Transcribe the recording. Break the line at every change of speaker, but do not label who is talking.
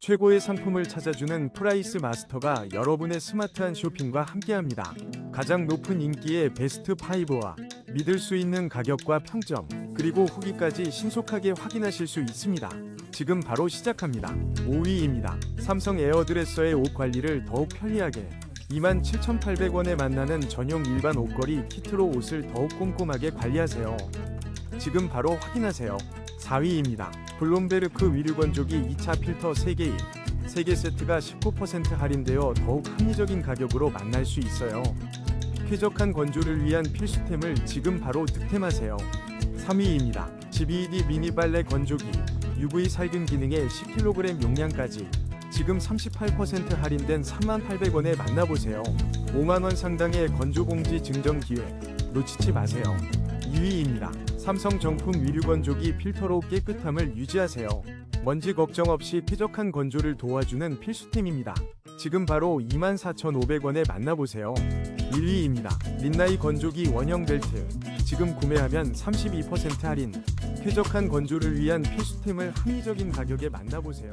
최고의 상품을 찾아주는 프라이스 마스터가 여러분의 스마트한 쇼핑과 함께합니다. 가장 높은 인기의 베스트 5와 믿을 수 있는 가격과 평점, 그리고 후기까지 신속하게 확인하실 수 있습니다. 지금 바로 시작합니다. 5위입니다. 삼성 에어드레서의 옷 관리를 더욱 편리하게 27,800원에 만나는 전용 일반 옷걸이 키트로 옷을 더욱 꼼꼼하게 관리하세요. 지금 바로 확인하세요. 4위입니다. 블롬베르크 위류 건조기 2차 필터 3개 3개 세트가 19% 할인되어 더욱 합리적인 가격으로 만날 수 있어요. 쾌적한 건조를 위한 필수템을 지금 바로 득템하세요. 3위입니다. GBED 미니 빨래 건조기 UV 살균 기능에 10kg 용량까지 지금 38% 할인된 3800원에 만나보세요. 5만원 상당의 건조봉지 증정 기회 놓치지 마세요. 2위입니다. 삼성 정품 위류 건조기 필터로 깨끗함을 유지하세요. 먼지 걱정 없이 쾌적한 건조를 도와주는 필수템입니다. 지금 바로 24,500원에 만나보세요. 1위입니다. 린나이 건조기 원형 벨트. 지금 구매하면 32% 할인. 쾌적한 건조를 위한 필수템을 합리적인 가격에 만나보세요.